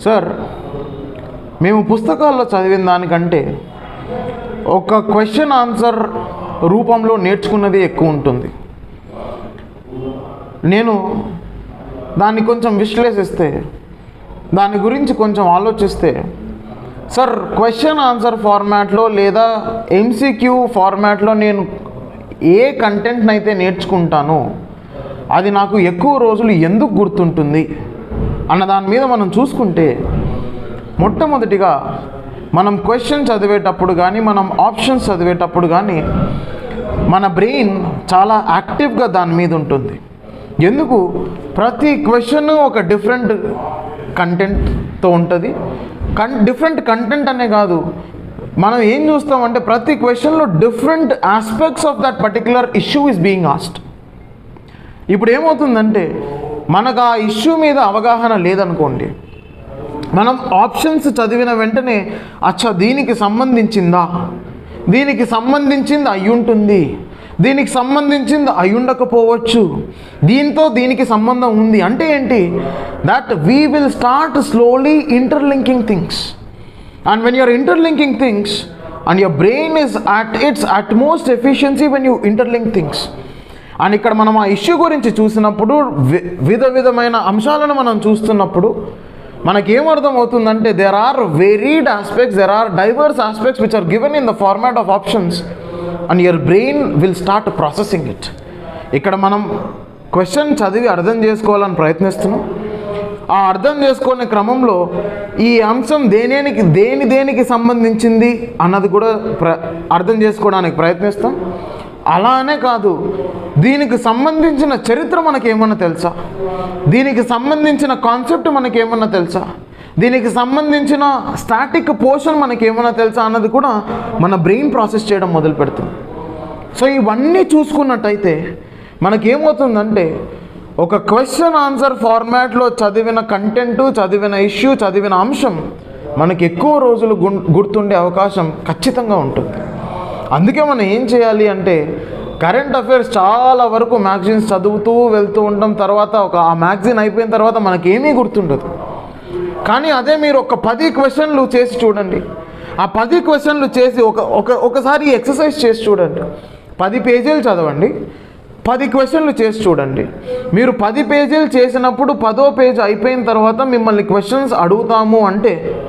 Sir మేము పుస్తకాల్లో చదివిన దానికంటే ఒక క్వశ్చన్ ఆన్సర్ రూపంలో నేర్చుకున్నది ఎక్కువ ఉంటుంది. నేను దాన్ని కొంచెం విశ్లేషిస్తే దాని గురించి కొంచెం ఆలోచిస్తే సార్ క్వశ్చన్ ఆన్సర్ ఫార్మాట్లో లేదా ఎంసీక్యూ ఫార్మాట్లో నేను ఏ కంటెంట్నైతే నేర్చుకుంటానో అది నాకు ఎక్కువ రోజులు ఎందుకు గుర్తుంటుంది? అన్న దాని మీద మనం చూసుకుంటే మొట్టమొదటిగా మనం క్వశ్చన్ చదివేటప్పుడు కానీ మనం ఆప్షన్స్ చదివేటప్పుడు కానీ మన బ్రెయిన్ చాలా యాక్టివ్గా దాని మీద ఉంటుంది. ఎందుకు? ప్రతి క్వశ్చన్ ఒక డిఫరెంట్ కంటెంట్తో ఉంటుంది. కన్ డిఫరెంట్ కంటెంట్ అనే కాదు. మనం ఏం చూస్తామంటే ప్రతి క్వశ్చన్లో different aspects of that particular issue is being asked ఇప్పుడు ఏమవుతుందంటే మనకు ఆ ఇష్యూ మీద అవగాహన లేదనుకోండి మనం ఆప్షన్స్ చదివిన వెంటనే అచ్చా దీనికి సంబంధించిందా? దీనికి సంబంధించింది అయ్యుంటుంది. దీనికి సంబంధించింది అయ్యుండకపోవచ్చు. దీంతో దీనికి సంబంధం ఉంది. అంటే ఏంటి? That we will start slowly interlinking things and when you're interlinking things and your brain is at its utmost efficiency when you interlink things and ఇక్కడ మనం ఆ ఇష్యూ గురించి చూసినప్పుడు వి- విధ విధమైన అంశాలను మనం చూస్తున్నప్పుడు మనకేమర్థం అవుతుందంటే there are varied aspects there are diverse aspects which are given in the format of options and your brain will start processing it ఇక్కడ మనం క్వశ్చన్ చదివి అర్థం చేసుకోవాలని ప్రయత్నిస్తున్నాం. ఆ అర్థం చేసుకునే క్రమంలో ఈ అంశం దేనికి దేని దేనికి సంబంధించింది అన్నది కూడా ప్ర అర్థం చేసుకోవడానికి ప్రయత్నిస్తాం. అలానే కాదు దీనికి సంబంధించిన చరిత్ర మనకి ఏమన్నా తెలుసా? దీనికి సంబంధించిన కాన్సెప్ట్ మనకి ఏమన్నా తెలుసా? దీనికి సంబంధించిన స్టాటిక్ పోర్షన్ మనకి ఏమన్నా తెలుసా అన్నది కూడా మన బ్రెయిన్ ప్రాసెస్ చేయడం మొదలు పెడుతుంది. సో ఇవన్నీ చూసుకున్నట్టయితే మనకేమవుతుందంటే ఒక క్వశ్చన్ ఆన్సర్ ఫార్మాట్లో చదివిన కంటెంట్ చదివిన ఇష్యూ చదివిన అంశం మనకి ఎక్కువ రోజులు గుర్తుండే అవకాశం ఖచ్చితంగా ఉంటుంది. అందుకే మనం ఏం చేయాలి అంటే కరెంట్ అఫైర్స్ చాలా వరకు మ్యాగజైన్స్ చదువుతూ వెళ్తూ ఉండడం తర్వాత ఒక ఆ మ్యాగజైన్ అయిపోయిన తర్వాత మనకి ఏమీ గుర్తుండదు. కానీ అదే మీరు ఒక పది క్వశ్చన్లు చేసి చూడండి. ఆ పది క్వశ్చన్లు చేసి ఒక ఒక ఒకసారి ఎక్సర్సైజ్ చేసి చూడండి. పది పేజీలు చదవండి. పది క్వశ్చన్లు చేసి చూడండి. మీరు పది పేజీలు చేసినప్పుడు పదో పేజీ అయిపోయిన తర్వాత మిమ్మల్ని క్వశ్చన్స్ అడుగుతాము అంటే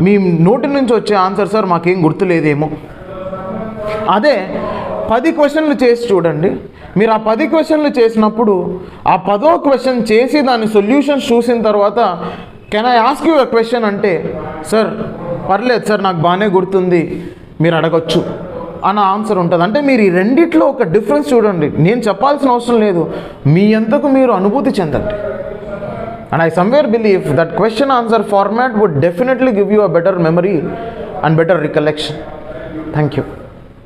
మీ నోటి నుంచి వచ్చే ఆన్సర్ సార్ మాకేం గుర్తులేదేమో. అదే పది క్వశ్చన్లు చేసి చూడండి. మీరు ఆ పది క్వశ్చన్లు చేసినప్పుడు ఆ పదో క్వశ్చన్ చేసి దాని సొల్యూషన్స్ చూసిన తర్వాత can I ask you question అంటే సార్ పర్లేదు సార్ నాకు బాగానే గుర్తుంది. మీరు అడగచ్చు. అన్న ఆన్సర్ ఉంటుంది. అంటే మీరు ఈ రెండిట్లో ఒక డిఫరెన్స్ చూడండి. నేను చెప్పాల్సిన అవసరం లేదు. మీ అంతకు మీరు అనుభూతి చెందండి. And I somewhere believe that question answer format would definitely give you a better memory and better recollection thank you